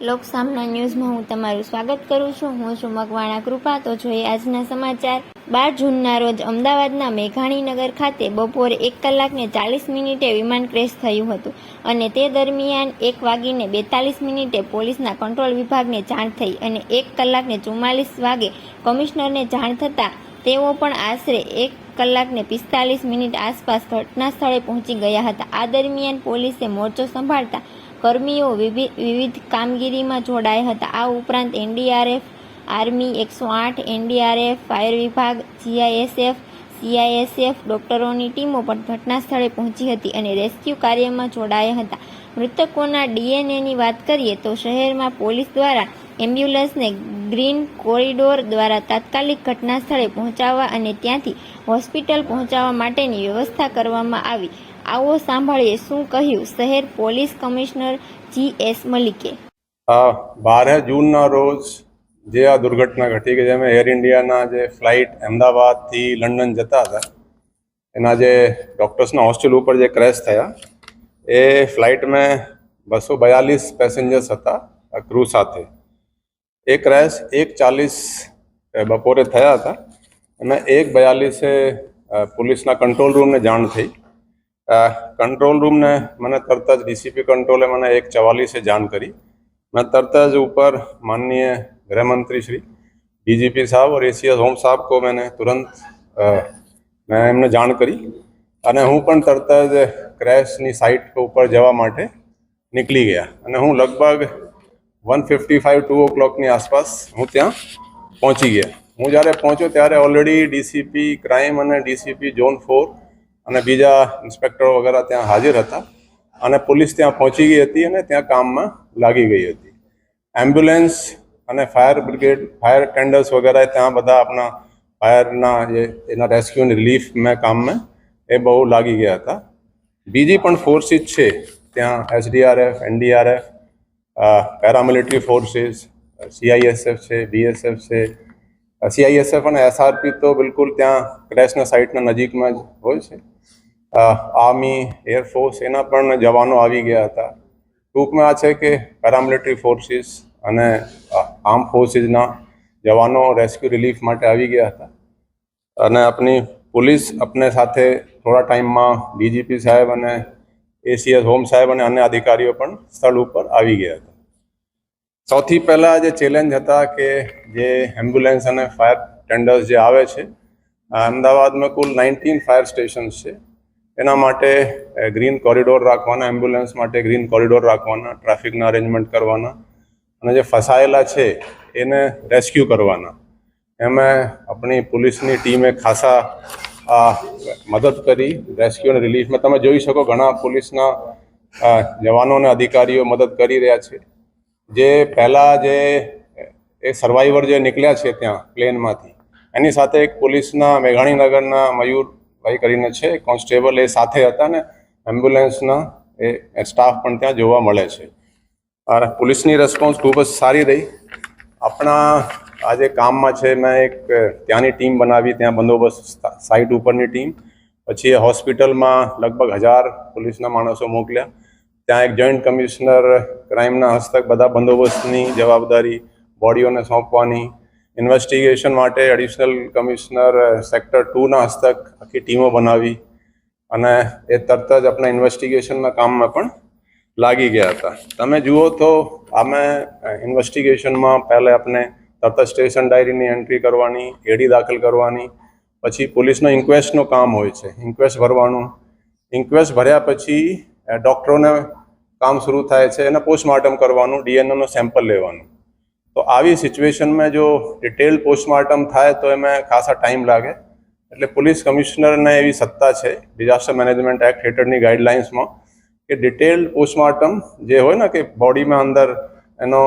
લોકસામના ન્યૂઝમાં હું તમારું સ્વાગત કરું છું. હું છું મકવાણા કૃપા. તો જોઈએ આજના સમાચાર. બાર જૂનના રોજ અમદાવાદના મેઘાણીનગર ખાતે બપોરે એક કલાકને ચાલીસ મિનિટે વિમાન ક્રેશ થયું હતું અને તે દરમિયાન એક વાગીને બેતાલીસ મિનિટે પોલીસના કંટ્રોલ વિભાગને જાણ થઈ અને એક કલાકને ચુમ્માલીસ વાગે કમિશનરને જાણ થતાં તેઓ પણ આશરે એક કલાકને પિસ્તાલીસ મિનિટ આસપાસ ઘટના સ્થળે પહોંચી ગયા હતા. આ દરમિયાન પોલીસે મોરચો સંભાળતા કર્મીઓ વિવિ- વિવિધ કામગીરીમાં જોડાયા હતા. આ ઉપરાંત એનડીઆરએફ, આર્મી એકસો આઠ, એનડીઆરએફ, ફાયર વિભાગ જીઆઈએસએફ સીઆઈએસએફ ડોક્ટરોની ટીમો પણ ઘટના સ્થળે પહોંચી હતી અને રેસ્ક્યુ કાર્યમાં જોડાયા હતા. મૃતકોના ડીએનએની વાત કરીએ તો શહેરમાં પોલીસ દ્વારા એમ્બ્યુલન્સને ગ્રીન કોરિડોર દ્વારા તાત્કાલિક ઘટના સ્થળે પહોંચાડવા અને ત્યાંથી હોસ્પિટલ પહોંચાડવા માટેની વ્યવસ્થા કરવામાં આવી. આવો સાંભળીએ શું કહ્યું શહેર પોલીસ કમિશનર જી એસ મલિકે. આ બાર જૂનના રોજ જે આ દુર્ઘટના ઘટી કે જેમાં એર ઇન્ડિયાના જે ફ્લાઇટ અમદાવાદથી લંડન જતા હતા, એના જે ડૉક્ટર્સના હોસ્ટેલ ઉપર જે ક્રેશ થયા, એ ફ્લાઇટમાં બસો બયાલીસ પેસેન્જર્સ હતા ક્રૂ સાથે. એ ક્રેશ એક ચાલીસ બપોરે થયા હતા અને એક બયાલીસે પોલીસના કંટ્રોલ રૂમને જાણ થઈ. કંટ્રોલ રૂમને મને તરત જ ડીસીપી કંટ્રોલે મને એક ચવાલીસે જાણ કરી मैं तरत જ ઉપર माननीय गृह मंत्री श्री डीजीपी साहब और एसीएस होम साहब को मैंने तुरंत અ, મેં એમને જાણ કરી અને હું પણ તરત જ ક્રેશની સાઇટ ઉપર જવા માટે નીકળી ગયા અને હું લગભગ વન ફિફ્ટી ફાઇવ ટુ ઓ ક્લોકની આસપાસ હું ત્યાં પહોંચી ગયા હું જ્યારે પહોંચ્યો ત્યારે ઓલરેડી ડીસીપી ક્રાઇમ અને ડીસીપી ઝોન ફોર અને બીજા ઇન્સ્પેક્ટરો વગેરે ત્યાં હાજર હતા અને પોલીસ ત્યાં પહોંચી ગઈ હતી અને ત્યાં કામમાં લાગી ગઈ હતી. એમ્બ્યુલન્સ અને ફાયર બ્રિગેડ, ફાયર ટેન્ડર્સ વગેરે ત્યાં બધા આપણા ફાયરના જે એના રેસ્ક્યુ અને રિલીફ મેં કામમાં એ બહુ લાગી ગયા હતા. બીજી પણ ફોર્સીસ છે, ત્યાં SDRF, NDRF paramilitary forces CISF છે, બીએસએફ છે સીઆઈએસએફ અને એસઆરપી તો બિલકુલ ત્યાં ક્રેશના સાઇટના નજીકમાં જ હોય છે. આર્મી એરફોર્સ એના પણ જવાનો આવી ગયા હતા. ટૂંકમાં આ છે કે પેરામિલિટરી ફોર્સીસ અને આર્મ ફોર્સીસના જવાનો રેસ્ક્યુ રિલીફ માટે આવી ગયા હતા. અને આપણી પોલીસ આપણે સાથે થોડા ટાઈમમાં ડીજીપી સાહેબ અને એસીએસ હોમ સાહેબ અને અન્ય અધિકારીઓ પણ સ્થળ ઉપર આવી ગયા હતા. સૌથી પહેલાં જે ચેલેન્જ હતા કે જે એમ્બ્યુલન્સ અને ફાયર ટેન્ડર્સ જે આવે છે અમદાવાદમાં કુલ નાઇન્ટીન ફાયર સ્ટેશન્સ છે. એના માટે ગ્રીન કોરિડોર રાખવાના એમ્બ્યુલન્સ માટે ગ્રીન કોરિડોર રાખવાના ટ્રાફિકના અરેન્જમેન્ટ કરવાના અને જે ફસાયેલા છે, એને રેસ્ક્યુ કરવાના. એમાં આપણી પોલીસની ટીમે ખાસા મદદ કરી રેસ્ક્યુ અને રિલીફમાં તમે જોઈ શકો ઘણા પોલીસના જવાનો અને અધિકારીઓ મદદ કરી રહ્યા છે. જે પહેલાં જે એ સર્વાઈવર જે નીકળ્યા છે ત્યાં પ્લેનમાંથી એની સાથે એક પોલીસના મેઘાણીનગરના મયુરભાઈ કરીને છે કોન્સ્ટેબલ એ સાથે હતા ને એમ્બ્યુલન્સના એ સ્ટાફ પણ ત્યાં જોવા મળે છે. અને પોલીસની રેસ્પોન્સ ખૂબ જ સારી રહી. આપણા આજે કામમાં છે, મેં એક ત્યાંની ટીમ બનાવી, ત્યાં બંદોબસ્ત સાઇટ ઉપરની ટીમ પછી હોસ્પિટલમાં લગભગ હજાર પોલીસના માણસો મોકલ્યા. ત્યાં એક જોઈન્ટ કમિશનર ક્રાઇમના હસ્તક બધા બંદોબસ્તની જવાબદારી બોડીઓને સોંપવાની. ઇન્વેસ્ટિગેશન માટે એડિશનલ કમિશનર સેક્ટર ટુના હસ્તક આખી ટીમો બનાવી અને એ તરત જ આપણા ઇન્વેસ્ટિગેશનના કામમાં પણ લાગી ગયા હતા. તમે જુઓ તો અમે ઇન્વેસ્ટિગેશનમાં પહેલાં આપણે તરત જ સ્ટેશન ડાયરીની એન્ટ્રી કરવાની એડી દાખલ કરવાની, પછી પોલીસનો ઇન્ક્વેસ્ટનું કામ હોય છે. ઇન્ક્વેસ્ટ ભરવાનું. ઇન્ક્વેસ્ટ ભર્યા પછી ડૉક્ટરોને કામ શરૂ થાય છે એને પોસ્ટમોર્ટમ કરવાનું ડીએનએનો સેમ્પલ લેવાનું. તો આવી સિચ્યુએશનમાં જો ડિટેલ પોસ્ટમોર્ટમ થાય તો એમાં ખાસા ટાઈમ લાગે. એટલે પોલીસ કમિશનરને એવી સત્તા છે ડિઝાસ્ટર મેનેજમેન્ટ એક્ટ હેઠળની ગાઈડલાઇન્સમાં કે ડિટેલ પોસ્ટમોર્ટમ જે હોય ને, કે બોડીમાં અંદર એનો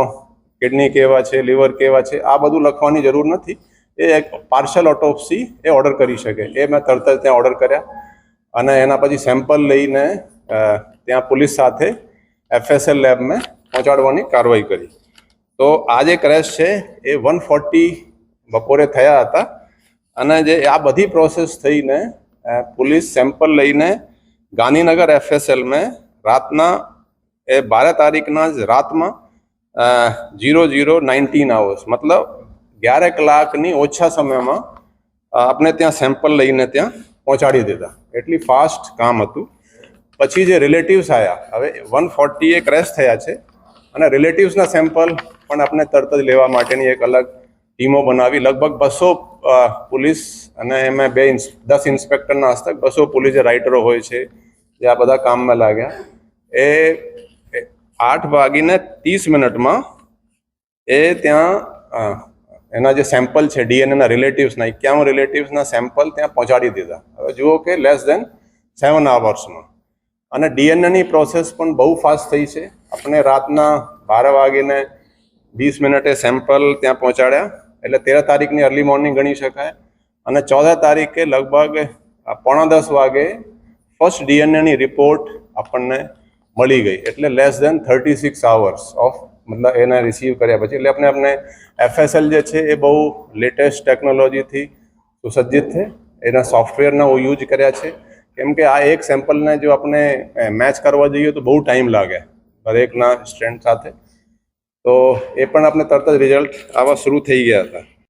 કિડની કેવા છે લીવર કેવા છે, આ બધું લખવાની જરૂર નથી. એ એક પાર્શલ ઓટોપ્સી એ ઓર્ડર કરી શકે. એ મેં તરત જ ત્યાં ઓર્ડર કર્યા. અને એના પછી સેમ્પલ લઈને ત્યાં પોલીસ સાથે એફએસએલ લેબને પહોંચાડવાની કાર્યવાહી કરી. તો આ જે ક્રેશ છે, એ વન ફોર્ટી બપોરે થયા હતા. અને જે આ બધી પ્રોસેસ થઈને પોલીસ સેમ્પલ લઈને ગાંધીનગર એફએસએલમાં રાતના, એ બાર તારીખના જ રાતમાં જીરો જીરો નાઇન્ટીન આવર્સ મતલબ અગિયાર કલાકની ઓછા સમયમાં આપણે ત્યાં સેમ્પલ લઈને ત્યાં પહોંચાડી દીધા. એટલી ફાસ્ટ કામ હતું. પછી જે રિલેટિવ્સ આવ્યા હવે વન ફોર્ટી એ ક્રેશ થયા છે. અને રિલેટિવ્સના સેમ્પલ પણ આપણે તરત જ લેવા માટેની એક અલગ ટીમો બનાવી. લગભગ બસો પોલીસ અને એમાં બે દસ ઇન્સ્પેક્ટરના હસ્તક, બસો પોલીસ જે રાઇટરો હોય છે, જે આ બધા કામમાં લાગ્યા. એ આઠ વાગીને ત્રીસ મિનિટમાં એ ત્યાં એના જે સેમ્પલ છે ડીએનએના રિલેટિવ્સના એક્યાવન રિલેટિવ્સના સેમ્પલ ત્યાં પહોંચાડી દીધા. હવે જુઓ કે લેસ દેન સેવન આવર્સમાં અને ડીએનએની પ્રોસેસ પણ બહુ ફાસ્ટ થઈ છે. આપણે રાતના બાર વાગીને વીસ મિનિટે સેમ્પલ ત્યાં પહોંચાડ્યા. એટલે તેર તારીખની અર્લી મોર્નિંગ ગણી શકાય. અને ચૌદ તારીખે લગભગ પોણા દસ વાગે ફર્સ્ટ ડીએનએની રિપોર્ટ આપણને મળી ગઈ. એટલે less than thirty six hours of મતલબ એને રિસીવ કર્યા પછી. એટલે આપણે આપણે એફએસએલ જે છે એ બહુ લેટેસ્ટ ટેકનોલોજીથી સુસજ્જિત છે. એના સોફ્ટવેરના યુઝ કર્યા છે. કેમ કે આ એક સેમ્પલને જો આપણે મેચ કરવા જઈએ તો બહુ ટાઈમ લાગે દરેકના સ્ટ્રેન્ડ સાથે. તો એ પણ આપણે તરત જ રિઝલ્ટ આવા શરૂ થઈ ગયા હતા.